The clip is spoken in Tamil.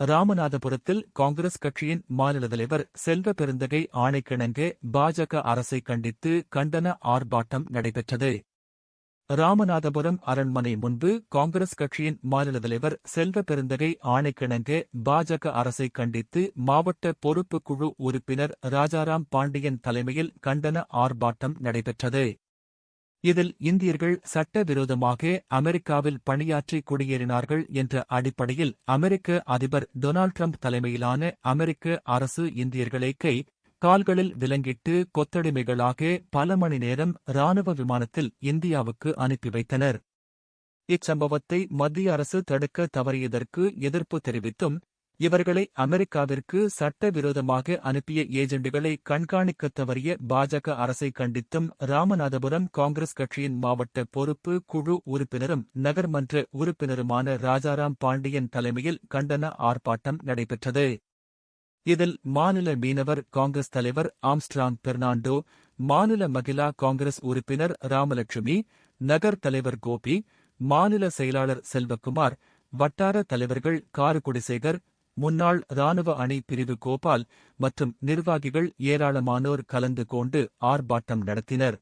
ராமநாதபுரத்தில் காங்கிரஸ் கட்சியின் மாநில தலைவர் செல்வ பெருந்தகை ஆணைக்கிணங்க பாஜக அரசை கண்டித்து கண்டன ஆர்ப்பாட்டம் நடைபெற்றது. ராமநாதபுரம் அரண்மனை முன்பு காங்கிரஸ் கட்சியின் மாநில தலைவர் செல்வ பெருந்தகை ஆணைக்கிணங்க பாஜக அரசை கண்டித்து மாவட்ட பொறுப்புக்குழு உறுப்பினர் ராஜாராம் பாண்டியன் தலைமையில் கண்டன ஆர்ப்பாட்டம் நடைபெற்றது. இதில் இந்தியர்கள் சட்டவிரோதமாக அமெரிக்காவில் பணியாற்றி குடியேறினார்கள் என்ற அடிப்படையில் அமெரிக்க அதிபர் டொனால்ட் ட்ரம்ப் தலைமையிலான அமெரிக்க அரசு இந்தியர்களை கை கால்களில் விலங்கிட்டு கொத்தடிமைகளாக பல மணி நேரம் ராணுவ விமானத்தில் இந்தியாவுக்கு அனுப்பி வைத்தனர். இச்சம்பவத்தை மத்திய அரசு தடுக்க தவறியதற்கு எதிர்ப்பு தெரிவித்தும் இவர்களை அமெரிக்காவிற்கு சட்டவிரோதமாக அனுப்பிய ஏஜெண்டுகளை கண்காணிக்க தவறிய பாஜக அரசை கண்டித்தும் ராமநாதபுரம் காங்கிரஸ் கட்சியின் மாவட்ட பொறுப்பு குழு உறுப்பினரும் நகர்மன்ற உறுப்பினருமான ராஜாராம் பாண்டியன் தலைமையில் கண்டன ஆர்ப்பாட்டம் நடைபெற்றது. இதில் மாநில மீனவர் காங்கிரஸ் தலைவர் ஆம்ஸ்ட்ராங் பெர்னாண்டோ மாநில மகிழா காங்கிரஸ் உறுப்பினர் ராமலட்சுமி நகர் தலைவர் கோபி மாநில செயலாளர் செல்வக்குமார் வட்டார தலைவர்கள் காருகுடிசேகர் முன்னாள் இராணுவ அணி பிரிவு கோபால் மற்றும் நிர்வாகிகள் ஏராளமானோர் கலந்து கொண்டு ஆர்ப்பாட்டம் நடத்தினர்.